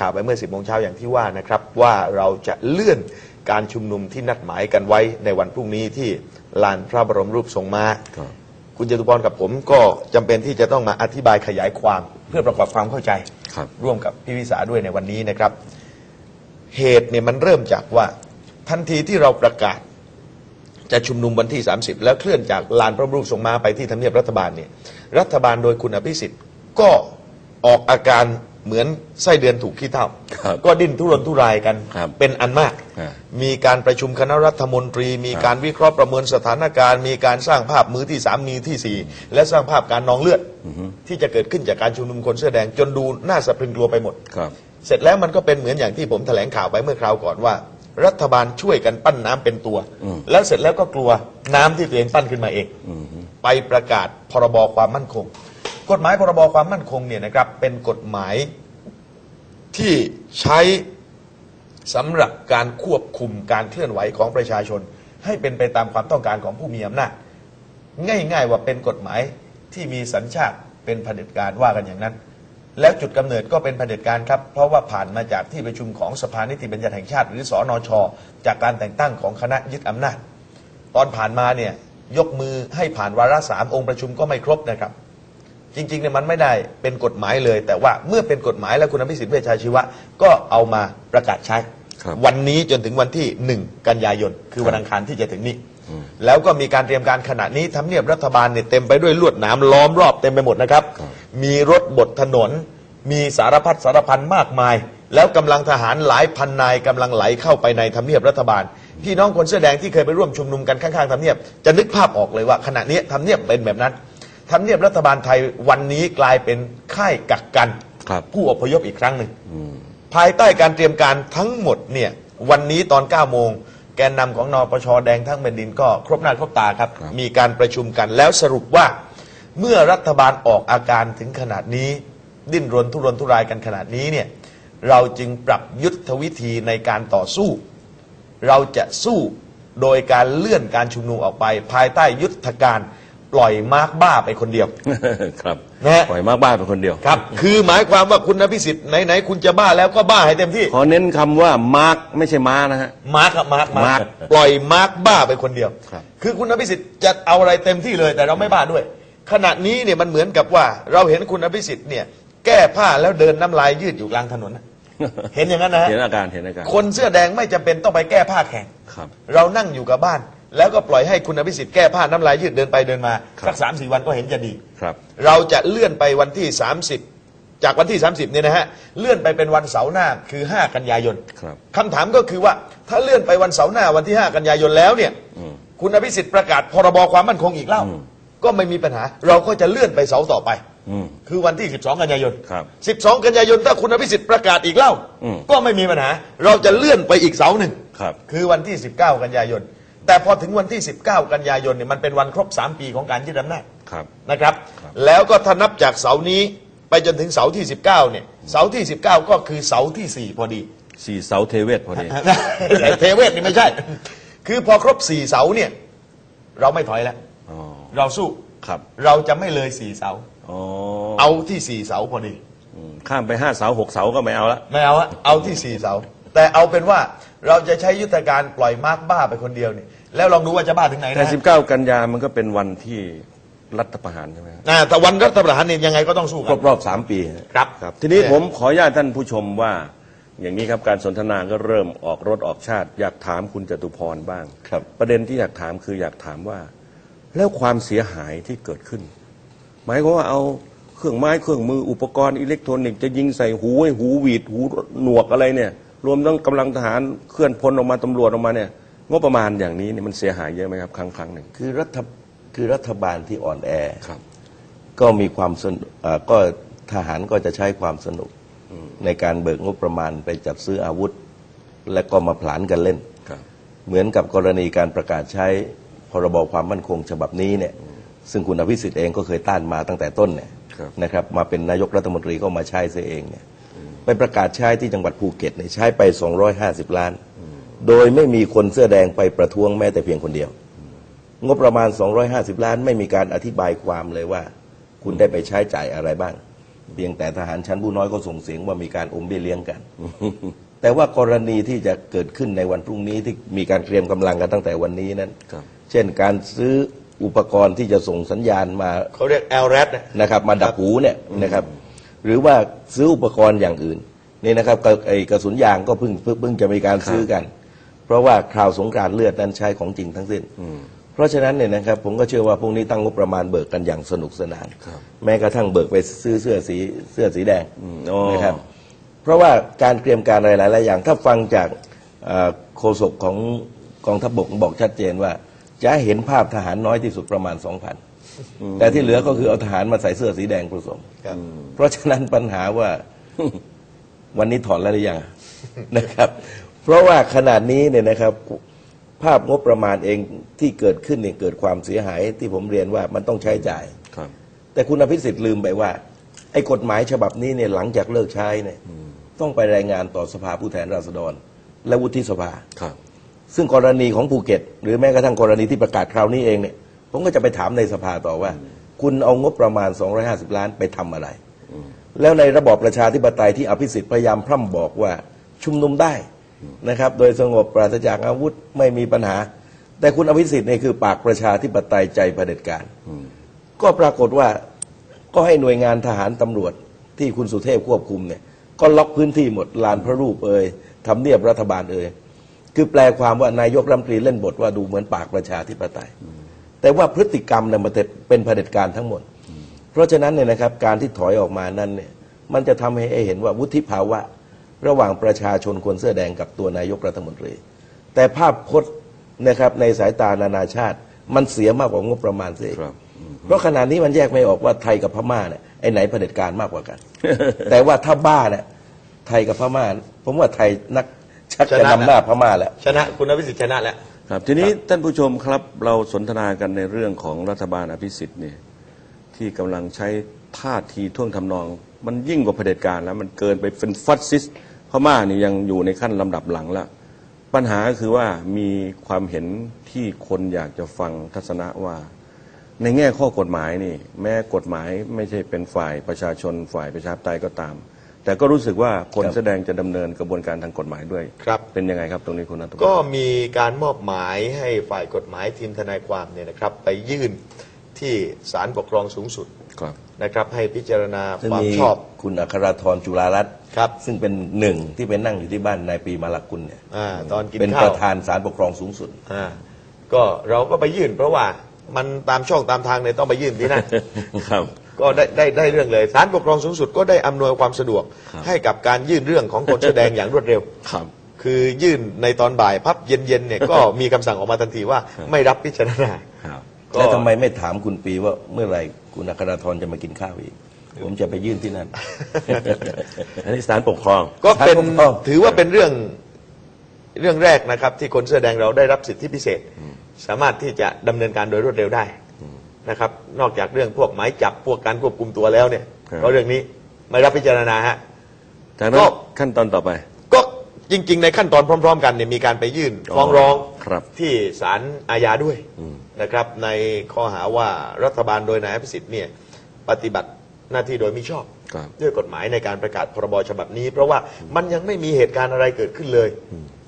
ข่าวไปเมื่อ 10โมงเช้าอย่างที่ว่านะครับว่าเราจะเลื่อนการชุมนุมที่นัดหมายกันไว้ในวันพรุ่งนี้ที่ลานพระบรมรูปทรงม้าครับคุณจตุพรกับผมก็จำเป็นที่จะต้องมาอธิบายขยายความเพื่อประกอบความเข้าใจครับร่วมกับพี่วิสาด้วยในวันนี้นะครับ เหตุเนี่ยมันเริ่มจากว่าทันทีที่เราประกาศ จะชุมนุมวันที่ 30 แล้วเคลื่อนจากลานพระบรมรูปทรงม้าไปที่ทำเนียบรัฐบาลเนี่ยรัฐบาลโดยคุณอภิสิทธิ์ก็ออกอาการ เหมือนไส้เดือนถูกขี้เท่าครับก็ดิ้นทุรนทุรายกันครับเป็นอันมาก ฮะ มีการประชุมคณะรัฐมนตรี มีครับการวิเคราะห์ประเมินสถานการณ์ มีการสร้างภาพมือที่สามมือที่สี่และสร้างภาพการนองเลือดที่จะเกิดขึ้นจากการชุมนุมคนเสื้อแดงจนดูน่าสะพรึงกลัวไปหมด ครับ เสร็จแล้วมันก็เป็นเหมือนอย่างที่ผมแถลงข่าวไปเมื่อคราวก่อนว่า รัฐบาลช่วยกันปั้นน้ำเป็นตัว อืม แล้วเสร็จแล้วก็กลัวน้ำที่ตัวเองปั้นขึ้นมาเองอืมไปประกาศพรบความมั่นคง กฎหมายพรบความมั่นคงเนี่ยนะครับเป็นกฎหมายที่ใช้สำหรับการควบคุมการเคลื่อนไหวของประชาชน ให้เป็นไปตามความต้องการของผู้มีอำนาจง่าย ๆ ว่าเป็นกฎหมายที่มีสัญชาติเป็นเผด็จการว่ากันอย่างนั้น แล้วจุดกำเนิดก็เป็นเผด็จการครับ เพราะว่าผ่านมาจากที่ประชุมของสภานิติบัญญัติแห่งชาติ หรือสอนอชจากการแต่งตั้งของคณะยึดอำนาจ ตอนผ่านมาเนี่ยยกมือให้ผ่านวาระสามองค์ประชุมก็ไม่ครบนะครับ จริงๆเนี่ยมันไม่ได้เป็นกฎหมายเลย แต่ว่าเมื่อเป็นกฎหมายแล้วคุณอภิสิทธิ์เวชชาชีวะ ก็เอามาประกาศใช้ ครับวันนี้จนถึงวันที่หนึ่งกันยายน คือวันอังคารที่จะถึงนี้ อืม แล้วก็มีการเตรียมการขณะนี้ทำเนียบรัฐบาลเนี่ยเต็มไปด้วยลวดหนามล้อมรอบเต็มไปหมดนะครับครับ มีรถบดถนน มีสารพัดสารพันมากมาย แล้วกำลังทหารหลายพันนายกำลังไหลเข้าไปในทำเนียบรัฐบาล พี่น้องคนเสื้อแดงที่เคยไปร่วมชุมนุมกันข้างๆทำเนียบจะนึกภาพออกเลยว่าขณะนี้ทำเนียบเป็นแบบนั้น ทำเนียบรัฐบาลไทยวันนี้กลายเป็นค่ายกักกันครับผู้อพยพอีกครั้งหนึ่ง อืม ภายใต้การเตรียมการทั้งหมดเนี่ยวันนี้ตอน 9 โมง แกนนำของนปชแดงทั้งแผ่นดินก็ครบหน้าครบตาครับ ครับ มีการประชุมกันแล้วสรุปว่า เมื่อรัฐบาลออกอาการถึงขนาดนี้ ดิ้นรนทุรนทุรายกันขนาดนี้เนี่ยเราจึงปรับยุทธวิธีในการต่อสู้ เราจะสู้โดยการเลื่อนการชุมนุมออกไป ภายใต้ยุทธการ ปล่อยมาร์กบ้าไปคนเดียว ครับนะฮะ ปล่อยมากบ้านเป็นคนเดียว ครับ คือหมายความว่าคุณอภิสิทธิ์ไหนๆคุณจะบ้าแล้วก็บ้าให้เต็มที่ขอเน้นคำว่ามาร์กไม่ใช่ม้านะฮะ มาร์กครับมาร์กมาร์คปล่อยมาร์กบ้าไปคนเดียวครับคือคุณอภิสิทธิ์จะเอาอะไรเต็มที่เลย แต่เราไม่บ้าด้วย ขณะนี้เนี่ยมันเหมือนกับว่า เราเห็นคุณอภิสิทธิ์เนี่ย แก้ผ้าแล้วเดินน้ำลายยืดอยู่กลางถนนน่ะเห็นอย่างนั้นนะฮะเห็นอาการเห็นอาการคนเสื้อแดงไม่จำเป็นต้องไปแก้ผ้าแข่ง ครับ เรานั่งอยู่กับบ้าน แล้วก็ปล่อยให้คุณอภิสิทธิ์แก้ผ้าน้ำลายยืดเดินไปเดินมาครับ สักสามสี่วันก็เห็นจะดี ครับ เราจะเลื่อนไปวันที่ 30 จากวันที่ 30เนี่ยนะฮะเลื่อนไปเป็นวันเสาร์หน้าคือ 5 กันยายนครับ คำถามก็คือว่าถ้าเลื่อนไปวันเสาร์หน้าวันที่ 5 กันยายนแล้วเนี่ยอืม คุณอภิสิทธิ์ประกาศพรบความมั่นคงอีกเล่า อืม ก็ไม่มีปัญหา เราก็จะเลื่อนไปเสาร์ต่อไป อืม คือวันที่ 12 กันยายน ครับ12 กันยายนถ้าคุณอภิสิทธิ์ประกาศอีกเล่า อืม ก็ไม่มีปัญหา เราจะเลื่อนไปอีกเสาร์หนึ่ง ครับ คือวันที่ 19 กันยายน แต่พอถึงวันที่ 19 กันยายนเนี่ยมันเป็นวันครบ 3 ปีของการยึดอำนาจครับ นะครับ ครับแล้วก็ถ้านับจากเสาร์นี้ไปจนถึงเสาร์ที่ 19 เนี่ย เสาร์ที่ 19 ก็คือเสาร์ที่4 พอดี สี่เสาเทเวศพอดีแต่เทเวศนี่ไม่ใช่ คือพอครบ 4 เสาเนี่ย เราไม่ถอยแล้ว อ๋อ เราสู้ ครับ เราจะไม่เลย 4 เสาอ๋อเอาที่ 4 เสาพอดี อืมข้ามไปห้าเสาหกเสาก็ไม่เอาละ ไม่เอาอะเอาที่4เสาแต่เอาเป็นว่าเราจะใช้ยุทธการปล่อยมาร์กบ้าไปคนเดียวนี่ แล้วลองดูว่าจะบ้าถึงไหนแต่นะสิบเก้ากันยามันก็เป็นวันที่รัฐประหารใช่ไหมครับอ่าแต่วันรัฐประหารเนี่ยยังไงก็ต้องสู้คกัรนบรอบสามปีครับครับ ทีนี้เนี่ย ผมขออนุญาตท่านผู้ชมว่า อย่างนี้ครับการสนทนาก็เริ่มออกรถออกชาติ อยากถามคุณจตุพรบ้าง ครับ ประเด็นที่อยากถามคืออยากถามว่า แล้วความเสียหายที่เกิดขึ้น หมายความว่าเอาเครื่องไม้เครื่องมืออุปกรณ์อิเล็กทรอนิกส์จะยิงใส่หูให้หูหวีดหูหนวกอะไรเนี่ย รวมทั้งกำลังทหารเคลื่อนพลออกมาตำรวจออกมาเนี่ย งบประมาณอย่างนี้เนี่ยมันเสียหายเยอะไหมครับ ครั้งครั้งหนึ่งคือรัฐคือรัฐบาลที่อ่อนแอ ครับ ก็มีความสนุกอ่าก็ทหารก็จะใช้ความสนุกในการเบิกงบประมาณไปจัดซื้ออาวุธ และก็มาผลานกันเล่น ครับ เหมือนกับกรณีการประกาศใช้พรบความมั่นคงฉบับนี้เนี่ยซึ่งคุณอภิสิทธิ์เองก็เคยต้านมาตั้งแต่ต้นเนี่ยครับ นะครับมาเป็นนายกรัฐมนตรีก็มาใช้เสียเองเนี่ยไปประกาศใช้ที่จังหวัดภูเก็ตเนี่ยใช้ไป 250 ล้าน โดยไม่มีคนเสื้อแดงไปประท้วงแม้แต่เพียงคนเดียว งบประมาณ 250 ล้านไม่มีการอธิบายความเลยว่า คุณได้ไปใช้จ่ายอะไรบ้าง เพียงแต่ทหารชั้นผู้น้อยก็ส่งเสียงว่ามีการอมเบี้ยเลี้ยงกัน แต่ว่ากรณีที่จะเกิดขึ้นในวันพรุ่งนี้ที่มีการเตรียมกำลังกันตั้งแต่วันนี้นั้นครับเช่นการซื้ออุปกรณ์ที่จะส่งสัญญาณมาเขาเรียกแอลแรดนะนะครับ มาดักหูเนี่ยนะครับ หรือว่าซื้ออุปกรณ์อย่างอื่นนี่นะครับกระไอ้กระสุนยางก็เพิ่งเพิ่งเพิ่งจะมีการซื้อกัน เพราะว่าคราวสงกรานต์เลือดนั้นใช้ของจริงทั้งสิ้น เพราะฉะนั้นเนี่ยนะครับผมก็เชื่อว่าพรุ่งนี้ตั้งงบประมาณเบิกกันอย่างสนุกสนานครับแม้กระทั่งเบิกไปซื้อเสื้อสีเสื้อสีแดงอืมอ๋อนะครับเพราะว่าการเตรียมการอะไรหลายๆอย่างถ้าฟังจากเอ่อโฆษกของกองทัพบกบอกชัดเจนว่า จะเห็นภาพทหารน้อยที่สุดประมาณ2,000แต่ที่เหลือก็คือเอาทหารมาใส่เสื้อสีแดงผสมครับเพราะฉะนั้นปัญหาว่าวันนี้ถอนแล้วหรือยังนะครับ เพราะว่าขนาดนี้เนี่ยนะครับ ภาพงบประมาณเองที่เกิดขึ้นเนี่ยเกิดความเสียหาย ที่ผมเรียนว่ามันต้องใช้จ่าย ครับ แต่คุณอภิสิทธิ์ลืมไปว่า ไอ้กฎหมายฉบับนี้เนี่ยหลังจากเลิกใช้เนี่ยต้องไปรายงานต่อสภาผู้แทนราษฎร และวุฒิสภา ครับ ซึ่งกรณีของภูเก็ต หรือแม้กระทั่งกรณีที่ประกาศคราวนี้เองเนี่ย ผมก็จะไปถามในสภาต่อว่า คุณเอางบประมาณ 250 ล้านไปทำอะไร แล้วในระบอบประชาธิปไตยที่อภิสิทธิ์พยายามพร่ำบอกว่าชุมนุมได้ นะครับ โดยสงบปราศจากอาวุธไม่มีปัญหา แต่คุณอภิสิทธิ์เนี่ยคือปากประชาธิปไตยใจเผด็จการก็ปรากฏว่าก็ให้หน่วยงานทหารตำรวจที่คุณสุเทพควบคุมเนี่ย ก็ล็อกพื้นที่หมดลานพระรูปเอ่ยทำเนียบรัฐบาลเอ่ยคือแปลความว่านายกรัฐมนตรีเล่นบทว่าดูเหมือนปากประชาธิปไตย แต่ว่าพฤติกรรมเนี่ยมันเป็นเผด็จการทั้งหมด เพราะฉะนั้นเนี่ยนะครับการที่ถอยออกมานั้นเนี่ยมันจะทำให้เห็นว่าวุฒิภาวะ ระหว่างประชาชนคนเสื้อแดงกับตัวนายกรัฐมนตรี แต่ภาพพจน์นะครับในสายตานานาชาติ มันเสียมากกว่างบประมาณเสียอีกครับเพราะขณะนี้มันแยกไม่ออกว่าไทยกับพม่าเนี่ยไอ้ไหนเผด็จการมากกว่ากัน แต่ว่าถ้าบ้าเนี่ยไทยกับพม่าผมว่าไทยนักชักชจะนะนำหน้าพม่าแล้วชนะคุณอภิสิทธิ์ชนะแล้วครับทีนี้ท่านผู้ชมครับเราสนทนากันในเรื่องของรัฐบาลอภิสิทธิ์เนี่ยที่กำลังใช้ ท่าทีท่วงทำนอง มันยิ่งกว่าเผด็จการแล้ว มันเกินไปเป็นฟัสซิสต์พม่านี่ยังอยู่ในขั้นลำดับหลังแล้วปัญหาก็คือว่ามีความเห็นที่คนอยากจะฟังทัศนะว่า ในแง่ข้อกฎหมายนี่ แม้กฎหมายไม่ใช่เป็นฝ่ายประชาชนฝ่ายประชาธิปไตยก็ตาม แต่ก็รู้สึกว่าคนครับแสดงจะดำเนินกระบวนการทางกฎหมายด้วยครับเป็นยังไงครับตรงนี้คุณนัทพงศ์ก็มีการมอบหมายให้ฝ่ายกฎหมายทีมทนายความเนี่ยนะครับ ไปยื่นที่ศาลปกครองสูงสุด ครับนะครับ ให้พิจารณาซึ่งความมีชอบคุณอัครธรจุฬารัตน์ครับซึ่งเป็นหนึ่งที่ไปนั่งอยู่ที่บ้านนายปีมาลกุลเนี่ยอาตอนกินเป็นข้าปวระธานศาลปกครองสูงสุด อ่าก็เราก็ไปยื่น เพราะว่ามันตามช่องตามทางเนี่ยต้องไปยื่นที่นั่น ครับ ก็ได้ได้ได้เรื่องเลยศาลปกครองสูงสุดก็ได้อำนวยความสะดวก ครับ ให้กับการยื่นเรื่องของคนแสอแดงอย่างรวดเร็ว ครับ คือยื่นในตอนบ่ายพับเย็นๆเนี่ยก็มีคำสั่งออกมาทันทีว่าครับไม่รับพิจารณาครับก็ แล้วทำไมไม่ถามคุณปีว่าเมื่อไหร่คุณอัครธรจะมากินข้าวอีก ผมจะไปยื่นที่นั่น อันนี้ศาลปกครอง ก็เป็นศาลปกครอง ถือว่าเป็นเรื่องเรื่องแรกนะครับ ที่คนเสื้อแดงเราได้รับสิทธิพิเศษ สามารถที่จะดำเนินการโดยรวดเร็วได้นะครับ นอกจากเรื่องพวกหมายจับพวกการควบคุมตัวแล้วเนี่ยครับ ก็เรื่องนี้ไม่รับพิจารณาฮะ จากนั้ก็ นขั้นตอนต่อไปก็ จริง ๆ ในขั้นตอนพร้อม ๆ กันเนี่ยมีการไปยื่นฟ้องร้องครับที่ศาลอาญาด้วยนะครับ ในข้อหาว่ารัฐบาลโดยนายอภิสิทธิ์เนี่ยปฏิบัติหน้าที่โดยมิชอบ ครับ ด้วยกฎหมายในการประกาศพรบฉบับนี้ เพราะว่ามันยังไม่มีเหตุการณ์อะไรเกิดขึ้นเลย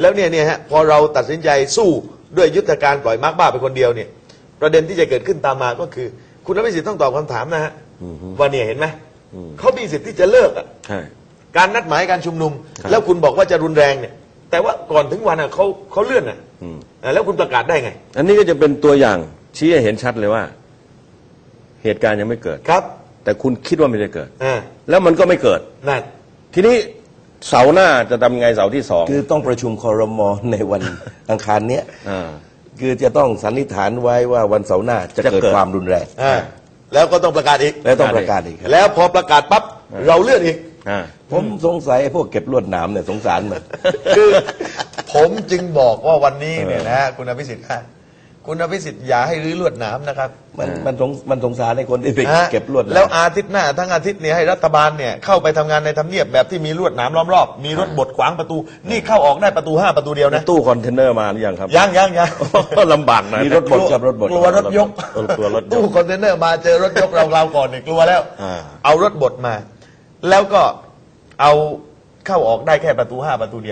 แล้วเนี่ยเนี่ยฮะพอเราตัดสินใจสู้ด้วยยุทธการปล่อยมาร์กบ้าไปคนเดียวเนี่ย ประเด็นที่จะเกิดขึ้นตามมาก็คือ คุณอภิสิทธิ์ต้องตอบคำถามนะฮะว่าเนี่ยเห็นไหมเขามีสิทธิ์ที่จะเลิกอะ ใช่ การนัดหมายการชุมนุมครับแล้วคุณบอกว่าจะรุนแรงเนี่ย แต่ว่าก่อนถึงวันอะเขาเขาเลื่อนอะอืมอะแล้วคุณประกาศได้ไง อันนี้ก็จะเป็นตัวอย่างชี้ให้เห็นชัดเลยว่า เหตุการณ์ยังไม่เกิด ครับ แต่คุณคิดว่ามันจะเกิด อ่าแล้วมันก็ไม่เกิด นั่น ทีนี้เสาร์หน้าจะทำไงเสาร์ที่สองคือต้องประชุมคอรมอในวัน อังคารเนี้ยอ่าคือจะต้องสันนิษฐานไว้ว่าวันเสาร์หน้าจะจะเกิดเกิด ความรุนแรงอ่าแล้วก็ต้องประกาศอีก และต้องประกาศอีกครับ แล้วพอประกาศปั๊บเราเลื่อนอีก อ่า ผมสงสัยไอ้พวกเก็บลวดหนามเนี่ยสงสารมัน คือผมจึงบอกว่าวันนี้เนี่ยนะฮะคุณอภิสิทธิ์ฮะคุณอภิสิทธิ์อย่าให้รื้อลวดหนามนะครับ มันมันสงมันสงสารในคนที่ไปฮะเก็บลวดหนามแล้วอาทิตย์หน้าทั้งอาทิตย์เนี่ยให้รัฐบาลเนี่ยเข้าไปทำงานในทำเนียบแบบที่มีลวดหนามล้อมรอบ มีรถบดขวางประตู นี่เข้าออกได้ประตูห้าประตูเดียวนะตู้คอนเทนเนอร์มาหรือยังครับ ยังยังยังลำบากนะมีรถบดกับรถบดกลัวรถยกเออกลัวรถยตู้กคอนเทนเนอร์มาเจอรถยกเราเราก่อนเนี่ยกลัวแล้วอ่าเอารถบดมา แล้วก็เอาเข้าออกได้แค่ประตูห้าประตูเดียว